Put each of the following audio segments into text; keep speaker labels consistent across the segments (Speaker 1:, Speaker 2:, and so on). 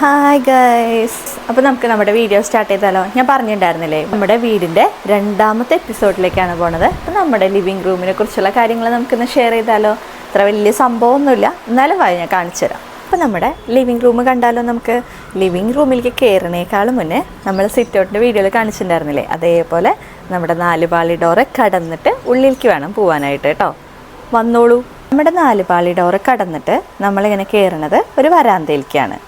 Speaker 1: Hi guys അപ്പോൾ നമുക്ക് നമ്മുടെ വീഡിയോ സ്റ്റാർട്ട് ചെയ്താലോ? ഞാൻ പറഞ്ഞിട്ടുണ്ടായിരുന്നില്ലേ? നമ്മുടെ വീടിന്റെ രണ്ടാമത്തെ എപ്പിസോഡിലേക്കാണ് പോണത്. അപ്പോൾ നമ്മുടെ ലിവിങ് റൂമിനെ കുറിച്ചുള്ള കാര്യങ്ങൾ നമുക്കിന്ന് ഷെയർ ചെയ്താലോ? അത്ര വലിയ സംഭവമൊന്നുമില്ല. എന്നാലും വായി ഞാൻ കാണിച്ചു തരാം. അപ്പോൾ നമ്മുടെ ലിവിങ് റൂം കണ്ടാലോ നമുക്ക്? ലിവിങ് റൂമിലേക്ക് കയറണേക്കാളും മുന്നേ നമ്മൾ സിറ്റ് ഔട്ടിന്റെ വീഡിയോയിൽ കാണിച്ചിട്ടുണ്ടായിരുന്നില്ലേ? അതേപോലെ നമ്മുടെ നാലുപാളി ഡോറ് കടന്നിട്ട് ഉള്ളിലേക്ക് വേണം പോകാനായിട്ട് കേട്ടോ വന്നോളൂ. നമ്മുടെ നാലുപാളി ഡോറ് കടന്നിട്ട് നമ്മളിങ്ങനെ കയറണത് ഒരു വരാന്തയിലേക്കാണ്.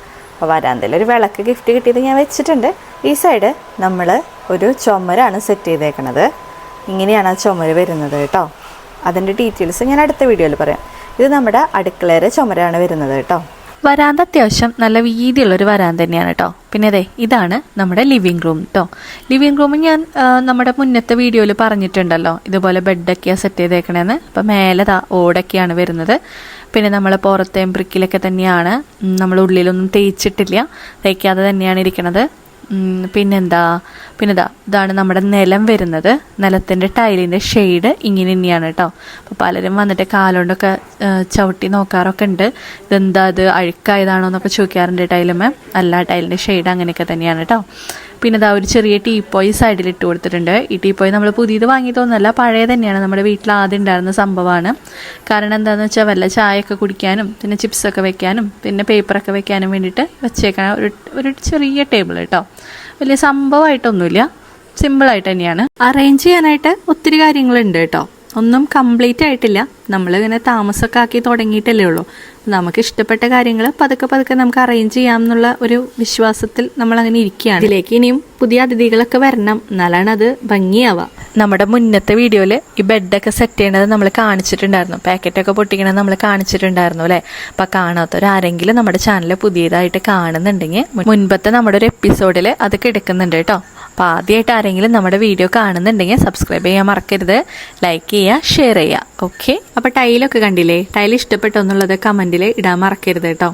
Speaker 1: അപ്പോൾ വരാന്തയിൽ ഒരു വിളക്ക് ഗിഫ്റ്റ് കിട്ടിയത് ഞാൻ വെച്ചിട്ടുണ്ട്. ഈ സൈഡ് നമ്മൾ ഒരു ചുമരാണ് സെറ്റ് ചെയ്തേക്കണത്. ഇങ്ങനെയാണ് ആ ചുമര് വരുന്നത് കേട്ടോ. അതിന്റെ ഡീറ്റെയിൽസ് ഞാൻ അടുത്ത വീഡിയോയിൽ പറയാം. ഇത് നമ്മുടെ അടുക്കളയുടെ ചുമരാണ് വരുന്നത് കേട്ടോ.
Speaker 2: വരാന്ത അത്യാവശ്യം നല്ല വീതിയുള്ളൊരു വരാന്ത തന്നെയാണ് കേട്ടോ പിന്നെ അതെ ഇതാണ് നമ്മുടെ ലിവിങ് റൂം കേട്ടോ ലിവിങ് റൂം ഞാൻ നമ്മുടെ മുന്നത്തെ വീഡിയോയിൽ പറഞ്ഞിട്ടുണ്ടല്ലോ. ഇതുപോലെ ബെഡൊക്കെയാണ് സെറ്റ് ചെയ്തേക്കണേന്ന്. അപ്പം മേലെ താ ഓടൊക്കെയാണ് വരുന്നത്. പിന്നെ നമ്മൾ പുറത്തെയും ബ്രിക്കിലൊക്കെ തന്നെയാണ്. നമ്മൾ ഉള്ളിലൊന്നും തേച്ചിട്ടില്ല. തേക്കാതെ തന്നെയാണ് ഇരിക്കണത്. പിന്നെന്താ പിന്നെ ഇതാ ഇതാണ് നമ്മുടെ നിലം വരുന്നത്. നിലത്തിന്റെ ടൈലിന്റെ ഷെയ്ഡ് ഇങ്ങനെ തന്നെയാണ് കേട്ടോ. അപ്പോൾ പലരും വന്നിട്ട് കാലുകൊണ്ടൊക്കെ ചവിട്ടി നോക്കാറൊക്കെ ഉണ്ട്. ഇതെന്താ ഇത് അഴുക്കായതാണോ എന്നൊക്കെ ചോദിക്കാറുണ്ട് ടൈലുമേ അല്ല ടൈലിന്റെ ഷെയ്ഡ് അങ്ങനെയൊക്കെ തന്നെയാണ് കേട്ടോ. പിന്നെ ഇതാ ഒരു ചെറിയ ടീ ടീപ്പോയി സൈഡിൽ ഇട്ട് കൊടുത്തിട്ടുണ്ട്. ഈ ടീ ടീപ്പോയി നമ്മൾ പുതിയത് വാങ്ങിയതൊന്നുമല്ല പഴയ തന്നെയാണ്. നമ്മുടെ വീട്ടിൽ ആദ്യം ഉണ്ടായിരുന്ന സംഭവമാണ്. കാരണം എന്താണെന്ന് വെച്ചാൽ വല്ല ചായയൊക്കെ കുടിക്കാനും പിന്നെ ചിപ്സൊക്കെ വെക്കാനും പിന്നെ പേപ്പറൊക്കെ വെക്കാനും വേണ്ടിയിട്ട് വെച്ചേക്കണ ഒരു ഒരു ചെറിയ ടേബിൾ കേട്ടോ വലിയ സംഭവമായിട്ടൊന്നുമില്ല സിമ്പിളായിട്ട് തന്നെയാണ്. അറേഞ്ച് ചെയ്യാനായിട്ട് ഒത്തിരി കാര്യങ്ങളുണ്ട് കേട്ടോ ഒന്നും കംപ്ലീറ്റ് ആയിട്ടില്ല. നമ്മളിങ്ങനെ താമസമൊക്കെ ആക്കി തുടങ്ങിയിട്ടല്ലേ ഉള്ളൂ. നമുക്ക് ഇഷ്ടപ്പെട്ട കാര്യങ്ങൾ പതുക്കെ പതുക്കെ നമുക്ക് അറേഞ്ച് ചെയ്യാം എന്നുള്ള ഒരു വിശ്വാസത്തിൽ നമ്മൾ അങ്ങനെ ഇരിക്കുകയാണ്. ഇതിലേക്ക് ഇനിയും പുതിയ അതിഥികളൊക്കെ വരണം. എന്നാലാണ് അത് ഭംഗിയാവുക. നമ്മുടെ മുന്നത്തെ വീഡിയോയിൽ ഈ ബെഡൊക്കെ സെറ്റ് ചെയ്യണത് നമ്മൾ കാണിച്ചിട്ടുണ്ടായിരുന്നു. പാക്കറ്റൊക്കെ പൊട്ടിക്കണത് നമ്മൾ കാണിച്ചിട്ടുണ്ടായിരുന്നു അല്ലേ? അപ്പം കാണാത്തവരാരെങ്കിലും നമ്മുടെ ചാനൽ പുതിയതായിട്ട് കാണുന്നുണ്ടെങ്കിൽ മുൻപത്തെ നമ്മുടെ ഒരു എപ്പിസോഡിൽ അതൊക്കെ കിടക്കുന്നുണ്ട് കേട്ടോ. അപ്പോൾ ആദ്യമായിട്ട് ആരെങ്കിലും നമ്മുടെ വീഡിയോ കാണുന്നുണ്ടെങ്കിൽ സബ്സ്ക്രൈബ് ചെയ്യാൻ മറക്കരുത്. ലൈക്ക് ചെയ്യുക ഷെയർ ചെയ്യുക. ഓക്കെ അപ്പോൾ ടൈലൊക്കെ കണ്ടില്ലേ? ടൈൽ ഇഷ്ടപ്പെട്ടോ എന്നുള്ളത് കമന്റിൽ ഇടാൻ മറക്കരുത് കേട്ടോ.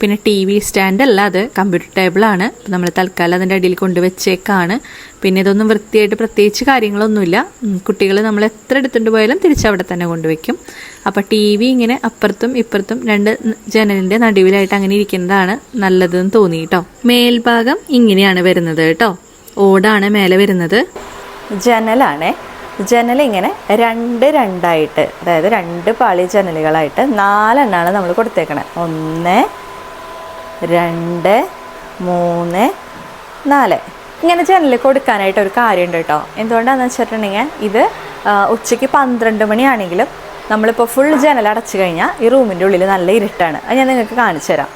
Speaker 2: പിന്നെ ടി വി സ്റ്റാൻഡ് അല്ല അത് കമ്പ്യൂട്ടർ ടേബിളാണ് നമ്മൾ തൽക്കാലം അതിന്റെ അടിയിൽ കൊണ്ടുവച്ചേക്കാണ്. പിന്നെ ഇതൊന്നും വൃത്തിയായിട്ട് പ്രത്യേകിച്ച് കാര്യങ്ങളൊന്നുമില്ല. കുട്ടികൾ നമ്മൾ എത്ര എടുത്തുകൊണ്ട് പോയാലും തിരിച്ചവിടെ തന്നെ കൊണ്ടുവയ്ക്കും. അപ്പോൾ ടി വി ഇങ്ങനെ അപ്പുറത്തും ഇപ്പുറത്തും രണ്ട് ജനലിന്റെ നടുവിലായിട്ട് അങ്ങനെ ഇരിക്കുന്നതാണ് നല്ലതെന്ന് തോന്നി കേട്ടോ. മേൽഭാഗം ഇങ്ങനെയാണ് വരുന്നത് കേട്ടോ. ഓടാണ് മേലെ വരുന്നത്.
Speaker 1: ജനലാണേ. ജനൽ ഇങ്ങനെ രണ്ട് രണ്ടായിട്ട് അതായത് രണ്ട് പാളി ജനലുകളായിട്ട് നാലെണ്ണാണ് നമ്മൾ കൊടുത്തേക്കണേ. ഒന്ന് രണ്ട് മൂന്ന് നാല്. ഇങ്ങനെ ജനൽ കൊടുക്കാനായിട്ട് ഒരു കാര്യമുണ്ട് കേട്ടോ. എന്തുകൊണ്ടാണെന്ന് വെച്ചിട്ടുണ്ടെങ്കിൽ ഇത് ഉച്ചയ്ക്ക് പന്ത്രണ്ട് മണിയാണെങ്കിലും നമ്മളിപ്പോൾ ഫുൾ ജനൽ അടച്ചു കഴിഞ്ഞാൽ ഈ റൂമിന്റെ ഉള്ളിൽ നല്ല ഇരുട്ടാണ്. അത് ഞാൻ നിങ്ങൾക്ക് കാണിച്ചു തരാം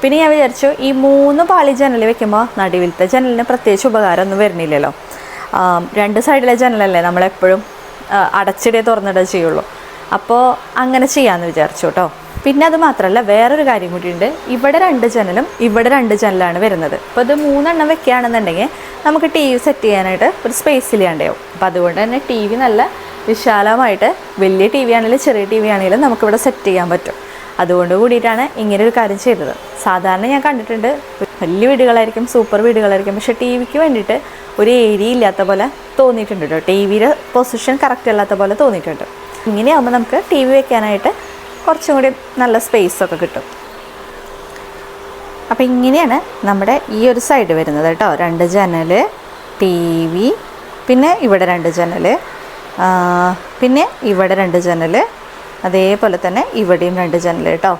Speaker 1: പിന്നെ ഞാൻ വിചാരിച്ചു ഈ മൂന്ന് പാളി ജനൽ വെക്കുമ്പോൾ നടുവിലത്തെ ജനലിന് പ്രത്യേകിച്ച് ഉപകാരമൊന്നും വരുന്നില്ലല്ലോ. രണ്ട് സൈഡിലെ ജനലല്ലേ നമ്മളെപ്പോഴും അടച്ചിടേ തുറന്നിടേ ചെയ്യുള്ളൂ. അപ്പോൾ അങ്ങനെ ചെയ്യാമെന്ന് വിചാരിച്ചു കേട്ടോ. പിന്നെ അത് മാത്രമല്ല വേറൊരു കാര്യം കൂടിയുണ്ട്. ഇവിടെ രണ്ട് ജനലും ഇവിടെ രണ്ട് ജനലാണ് വരുന്നത്. അപ്പോൾ ഇത് മൂന്നെണ്ണം വെക്കുകയാണെന്നുണ്ടെങ്കിൽ നമുക്ക് ടി വി സെറ്റ് ചെയ്യാനായിട്ട് ഒരു സ്പേസ് ഇല്ലാണ്ടാവും അപ്പോൾ അതുകൊണ്ട് തന്നെ ടി വി നല്ല വിശാലമായിട്ട് വലിയ ടി വി ആണെങ്കിലും ചെറിയ ടി വി ആണെങ്കിലും നമുക്കിവിടെ സെറ്റ് ചെയ്യാൻ പറ്റും. അതുകൊണ്ട് കൂടിയിട്ടാണ് ഇങ്ങനെ ഒരു കാര്യം ചെയ്തത്. സാധാരണ ഞാൻ കണ്ടിട്ടുണ്ട് വലിയ വീടുകളായിരിക്കും സൂപ്പർ വീടുകളായിരിക്കും പക്ഷേ ടി വിക്ക് വേണ്ടിയിട്ട് ഒരു ഏരിയ ഇല്ലാത്ത പോലെ തോന്നിയിട്ടുണ്ട് കേട്ടോ. ടി വിയുടെ പൊസിഷൻ കറക്റ്റ് അല്ലാത്ത പോലെ തോന്നിയിട്ടുണ്ട്. ഇങ്ങനെയാകുമ്പോൾ നമുക്ക് ടി വി വെക്കാനായിട്ട് കുറച്ചും കൂടി നല്ല സ്പേസൊക്കെ കിട്ടും. അപ്പോൾ ഇങ്ങനെയാണ് നമ്മുടെ ഈ ഒരു സൈഡ് വരുന്നത് കേട്ടോ. രണ്ട് ജനൽ ടി വി പിന്നെ ഇവിടെ രണ്ട് ജനൽ പിന്നെ ഇവിടെ രണ്ട് ജനൽ അതേപോലെ തന്നെ ഇവിടെയും രണ്ട് ജനൽ കേട്ടോ.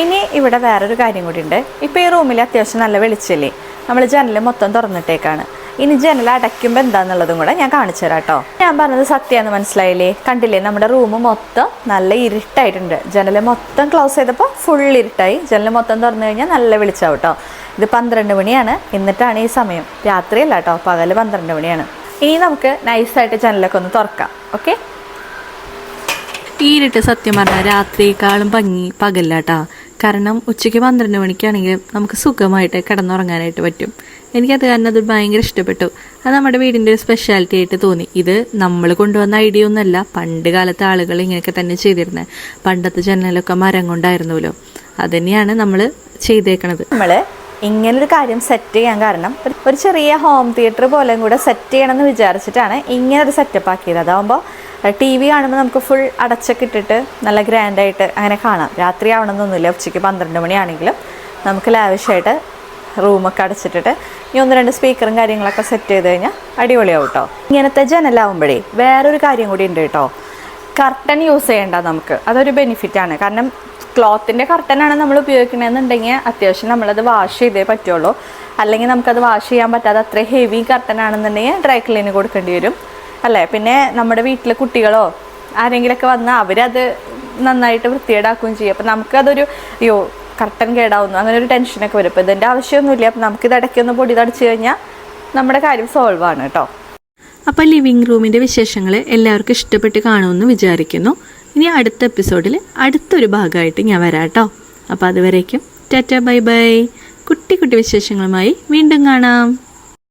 Speaker 1: ഇനി ഇവിടെ വേറൊരു കാര്യം കൂടി ഉണ്ട് ഇപ്പോൾ ഈ റൂമിൽ അത്യാവശ്യം നല്ല വെളിച്ചല്ലേ? നമ്മൾ ജനൽ മൊത്തം തുറന്നിട്ടേക്കാണ്. ഇനി ജനൽ അടയ്ക്കുമ്പോൾ എന്താണെന്നുള്ളതും കൂടെ ഞാൻ കാണിച്ചു തരാം കേട്ടോ. ഞാൻ പറഞ്ഞത് സത്യമെന്ന് മനസ്സിലായില്ലേ? കണ്ടില്ലേ? നമ്മുടെ റൂം മൊത്തം നല്ല ഇരുട്ടായിട്ടുണ്ട്. ജനൽ മൊത്തം ക്ലോസ് ചെയ്തപ്പോൾ ഫുൾ ഇരുട്ടായി. ജനൽ മൊത്തം തുറന്നു കഴിഞ്ഞാൽ നല്ല വെളിച്ചാവും കേട്ടോ. ഇത് പന്ത്രണ്ട് മണിയാണ്. എന്നിട്ടാണ് ഈ സമയം. രാത്രിയല്ല കേട്ടോ. പകൽ പന്ത്രണ്ട് മണിയാണ്. ഇനി നമുക്ക് നൈസായിട്ട് ജനലൊക്കെ ഒന്ന് തുറക്കാം. ഓക്കെ
Speaker 2: ഈരിട്ട് സത്യം പറഞ്ഞാൽ രാത്രിയേക്കാളും ഭംഗി പകല്ലാട്ടാ. കാരണം ഉച്ചയ്ക്ക് പന്ത്രണ്ട് മണിക്കാണെങ്കിൽ നമുക്ക് സുഖമായിട്ട് കിടന്നുറങ്ങാനായിട്ട് പറ്റും. എനിക്കത് കാരണം അത് ഭയങ്കര ഇഷ്ടപ്പെട്ടു. അത് നമ്മുടെ വീടിന്റെ ഒരു സ്പെഷ്യാലിറ്റി ആയിട്ട് തോന്നി. ഇത് നമ്മൾ കൊണ്ടുവന്ന ഐഡിയ ഒന്നുമല്ല. പണ്ട് കാലത്തെ ആളുകൾ ഇങ്ങനെയൊക്കെ തന്നെ ചെയ്തിരുന്നത് പണ്ടത്തെ ജനലൊക്കെ മരം കൊണ്ടായിരുന്നല്ലോ അതുതന്നെയാണ് നമ്മൾ ചെയ്തേക്കണത്.
Speaker 1: നമ്മൾ ഇങ്ങനൊരു കാര്യം സെറ്റ് ചെയ്യാൻ കാരണം ഒരു- ചെറിയ ഹോം തിയേറ്റർ പോലെ കൂടെ സെറ്റ് ചെയ്യണമെന്ന് വിചാരിച്ചിട്ടാണ് ഇങ്ങനെ ഒരു സെറ്റപ്പ് ആക്കിയത് അതാകുമ്പോൾ ടി വി കാണുമ്പോൾ നമുക്ക് ഫുൾ അടച്ചൊക്കെ ഇട്ടിട്ട് നല്ല ഗ്രാൻഡായിട്ട് അങ്ങനെ കാണാം. രാത്രി ആവണമെന്നൊന്നുമില്ല ഉച്ചയ്ക്ക് പന്ത്രണ്ട് മണിയാണെങ്കിലും നമുക്ക് ലാവിഷായിട്ട് റൂമൊക്കെ അടച്ചിട്ടിട്ട് ഈ ഒന്ന് രണ്ട് സ്പീക്കറും കാര്യങ്ങളൊക്കെ സെറ്റ് ചെയ്ത് കഴിഞ്ഞാൽ അടിപൊളിയാവും കേട്ടോ ഇങ്ങനത്തെ ജനലാവുമ്പോഴേ വേറൊരു കാര്യം കൂടി ഉണ്ട് കേട്ടോ കർട്ടൻ യൂസ് ചെയ്യേണ്ട നമുക്ക്. അതൊരു ബെനിഫിറ്റാണ് കാരണം ക്ലോത്തിന്റെ കർട്ടനാണ് നമ്മൾ ഉപയോഗിക്കണമെന്നുണ്ടെങ്കിൽ അത്യാവശ്യം നമ്മളത് വാഷ് ചെയ്തേ പറ്റുള്ളൂ. അല്ലെങ്കിൽ നമുക്കത് വാഷ് ചെയ്യാൻ പറ്റാതെ അത്ര ഹെവി കർട്ടനാണെന്നുണ്ടെങ്കിൽ ഡ്രൈ ക്ലീന് കൊടുക്കേണ്ടി വരും. അല്ലേ? പിന്നെ നമ്മുടെ വീട്ടിലെ കുട്ടികളോ ആരെങ്കിലുമൊക്കെ വന്നാൽ അവരത് നന്നായിട്ട് വൃത്തികേടാക്കുകയും ചെയ്യും. അപ്പം നമുക്കതൊരു അയ്യോ കർട്ടൻ കേടാവുന്നു. അങ്ങനെ ഒരു ടെൻഷനൊക്കെ വരും. അപ്പോൾ ഇതിന്റെ ആവശ്യമൊന്നുമില്ല. അപ്പം നമുക്കിത് ഇടയ്ക്കൊന്ന് പൊടി തടിച്ചു കഴിഞ്ഞാൽ നമ്മുടെ കാര്യം സോൾവ് ആണ് കേട്ടോ.
Speaker 2: അപ്പോൾ ലിവിംഗ് റൂമിന്റെ വിശേഷങ്ങൾ എല്ലാവർക്കും ഇഷ്ടപ്പെട്ട് കാണുമെന്ന് വിചാരിക്കുന്നു. ഇനി അടുത്ത എപ്പിസോഡിൽ അടുത്തൊരു ഭാഗമായിട്ട് ഞാൻ വരാം കേട്ടോ. അപ്പോൾ അതുവരേക്കും ടാറ്റ ബൈ ബൈ. കുട്ടി കുട്ടി വിശേഷങ്ങളുമായി വീണ്ടും കാണാം.